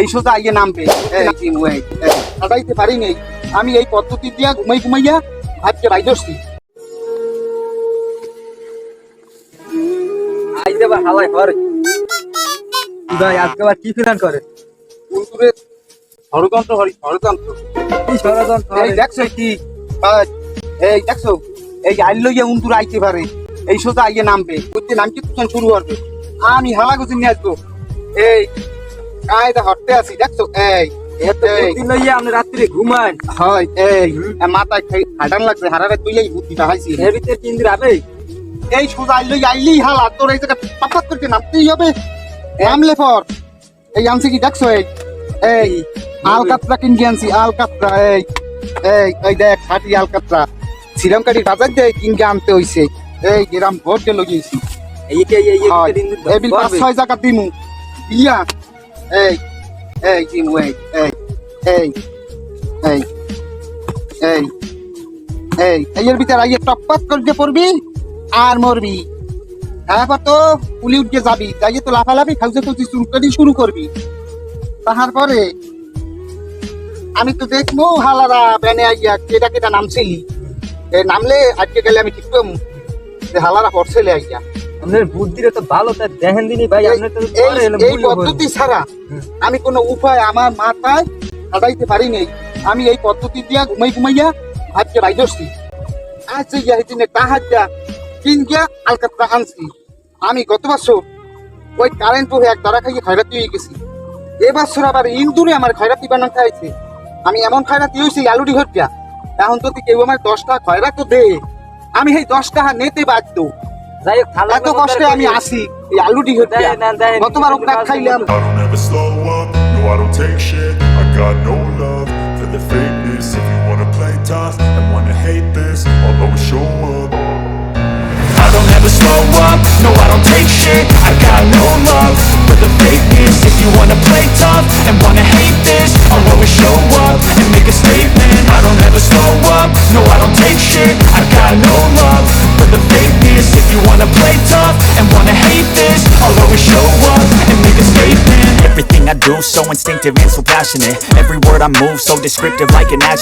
এই সোজা আইয়ে নামবে কাটাইতে পারি নেই। আমি এই পদ্ধতি দিয়া ঘুমাই ঘুমাইয়া ভাবকে বাইদস্তি আইতে বা হালাই ঘরে। ভাই আজকে আবার কি প্ল্যান করে? ষড়যন্ত্র হরি ষড়যন্ত্র। কি ষড়যন্ত্র? এই দেখছ কি? এই দেখছ? এই আইলো উন্তুর আইতে পারে। এই সোজা আইয়ে নামবে। নামকে শুরু করবে। আমি হালা গুছি নিয়ে আসব। এই কায়দা হটতে আছি দেখছ এই মাথায় লাগছে হারারে তুইলেই বুদ্ধিটা হাইছি। এর ভিতরে তিন দিন আবে এই সোজা আইলো হালা তোর এই জায়গা পাপাত করতে নামতেই হবে। নামলে পর এই আনছি কি দেখছ এই এই আলকাতরা কিনকে আনছি আলকাতরা এই এই এই দেখ হাটি আলকাতরা। শ্রীলঙ্কাটি বাজার দিয়ে কিনকে আনতে হইছে। এই গ্রাম ভোট কে লগিয়েছি এই এই এই দিমু এই এই এই এই এই এই এই এর ভিতরে আইয়ে টপপাত করতে পড়বি আর মরবি। তারপর তো পুলি উঠে যাবি। তাই তো লাফালাফি খাউছে খুঁজছি শুরু করি শুরু করবি। তাহার পরে আমি তো দেখব হালারা ব্যানে আইয়া কেটা কেটা নামছিলি। নামলে আজকে গেলে আমি ঠিক হালারা পড়ছেলে আইয়া। আপনার বুদ্ধিটা তো ভালো তার দেখেন দিনই ভাই তো এই। পদ্ধতি ছাড়া আমি কোনো উপায় আমার মাথায় কাটাইতে পারি নাই। আমি এই পদ্ধতি দিয়া ঘুমাই ঘুমাইয়া ভাবকে বাইদস্তি আজ যে ইয়া হিদিনে তাহার যা কিন গিয়া আলকাতরা আনছি। আমি গত বছর ওই কারেন্ট হয়ে এক দ্বারা খাইয়ে খয়রাতি হয়ে গেছি। এ বছর আবার ইন্দুরে আমার খয়রাতি বানান খাইছে। আমি এমন খয়রাতি হয়েছি আলুডি হত্যা এখন যদি কেউ আমার দশ টাকা খয়রা তো দে আমি সেই দশ টাকা নিতে বাধ্য। এত কষ্টে আমি আসি এই আলুডি হত্যা দেন, দেন, দেন। গতবার ওটা খাইলাম I don't ever slow up, no I don't take shit I got no love for the fakeness If you wanna play tough and wanna hate wanna play tough and wanna hate this. I'll always show up and make a statement. Everything I do so instinctive and so passionate. Every word I move so descriptive like an adjective